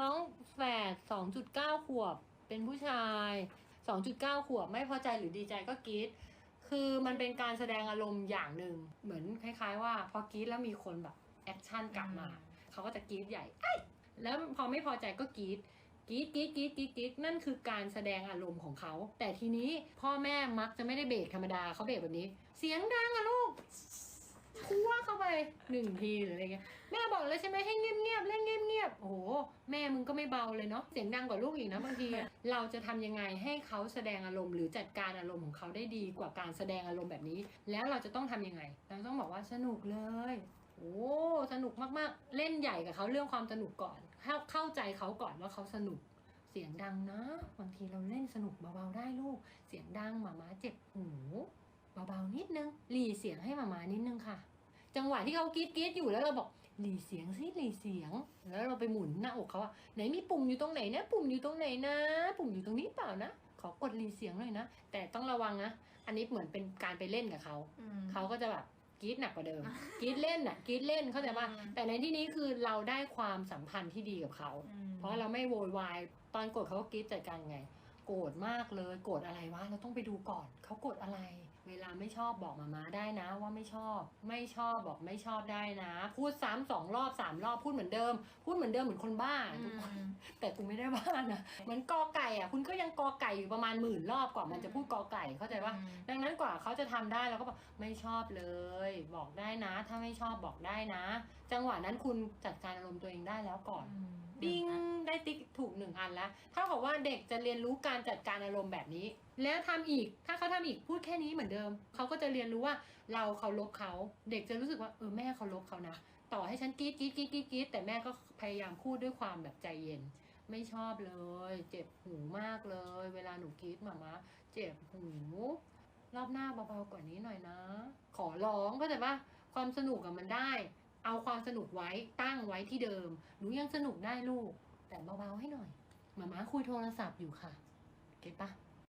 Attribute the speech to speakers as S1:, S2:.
S1: น้องแฝดสองจุดเก้าขวบ เป็นผู้ชายสองจุดเก้าขวบ ไม่พอใจหรือดีใจก็กรีดคือมันเป็นการแสดงอารมณ์อย่างหนึ่ง เหมือนคล้าย ๆ ว่า พอกรีดแล้วมีคนแบบแอคชั่นกลับมา เขาก็จะกรีดใหญ่ไอ้ยแล้วพอไม่พอใจก็กรีดกรีดกรีดกรีดกรีดกรีดนั่นคือการแสดงอารมณ์ของเขา แต่ทีนี้พ่อแม่มักจะไม่ได้เบรกธรรมดาเขาเบรกแบบนี้ เสียงดังอะลูก คั่วเข้าไปหนึ่งทีหรืออะไรเงี้ยแม่บอกแล้วใช่ไหมให้เงียบๆเล่นเงียบๆโอ้โหแม่มึงก็ไม่เบาเลยเนาะเสียงดังกว่าลูกอีกนะบางทีเราจะทำยังไงให้เขาแสดงอารมณ์ หรือจัดการอารมณ์ของเขาได้ดีกว่าการแสดงอารมณ์แบบนี้ แล้วเราจะต้องทำยังไง เราต้องบอกว่าสนุกเลยโอ้สนุกมากๆ เล่นใหญ่กับเขาเรื่องความสนุกก่อน เข้าเข้าใจเขาก่อนว่าเขาสนุกเสียงดังนะบางทีเราเล่นสนุกเบาๆได้ลูก เสียงดังหมาม้าเจ็บหูเบาๆนิดนึงหลีเสียงให้หมาม้านิดนึงค่ะ จังหวะที่เขากรีดกรีดอยู่แล้วเราบอกหลีเสียงสิหลีเสียง แล้วเราไปหมุนหน้าอกเขาว่าไหนมีปุ่มอยู่ตรงไหนนะ ปุ่มอยู่ตรงไหนนะ ปุ่มอยู่ตรงนี้เปล่านะขอกดหลีเสียงหน่อยนะแต่ต้องระวังนะอันนี้เหมือนเป็นการไปเล่นกับเขา
S2: อืม
S1: เขาก็จะแบบกรีดหนักกว่าเดิมกรีดเล่นน่ะกรีดเล่นเข้าใจป่ะ
S2: อืม
S1: แต่ในที่นี้คือเราได้ความสัมพันธ์ที่ดีกับเขา
S2: อืม
S1: เพราะเราไม่โวยวายตอนโกรธเขาก็กรีดจัดการไง โกรธมากเลย โกรธอะไรวะ เราต้องไปดูก่อน เขาโกรธอะไร เวลาไม่ชอบบอกมามาได้นะ ว่าไม่ชอบ ไม่ชอบบอกไม่ชอบได้นะ พูดซ้ำสองรอบสามรอบพูดเหมือนเดิม พูดเหมือนเดิมเหมือนคนบ้า
S2: อื
S1: ทุกคน
S2: ม
S1: แต่กูไม่ได้บ้านะเหมือนกอไก่อะ คุณก็ยังกอไก่อยู่ประมาณหมื่นรอบกว่ามันจะพูดกอไก่เข้าใจปะ
S2: อืม
S1: ดังนั้นกว่าเขาจะทำได้เราก็บอกไม่ชอบเลย บอกได้นะ ถ้าไม่ชอบบอกได้นะ จังหวะนั้นคุณจัดการอารมณ์ตัวเองได้แล้วก่อน
S2: อืม
S1: ปิ้งได้ติ๊กถูกหนึ่งอันแล้วเท่ากับว่าเด็กจะเรียนรู้การจัดการอารมณ์แบบนี้ แล้วทำอีกถ้าเขาทำอีกพูดแค่นี้เหมือนเดิม เขาก็จะเรียนรู้ว่าเราเคารพเขาเด็กจะรู้สึกว่าเออแม่เคารพเขานะต่อให้ฉันกรี๊ดกรี๊ดกรี๊ดกรีดกรีดแต่แม่ก็พยายามพูดด้วยความแบบใจเย็น ไม่ชอบเลย เจ็บหูมากเลย เวลาหนูกรี๊ดหมามะเจ็บหูรอบหน้าเบาๆกว่านี้หน่อยนะ ขอร้องก็แต่ว่าความสนุกกับมันได้ เอาความสนุกไว้ตั้งไว้ที่เดิม หนูยังสนุกได้ลูก แต่เบาๆให้หน่อยหมาม้าคุยโทรศัพท์อยู่ค่ะ เก็ตปะ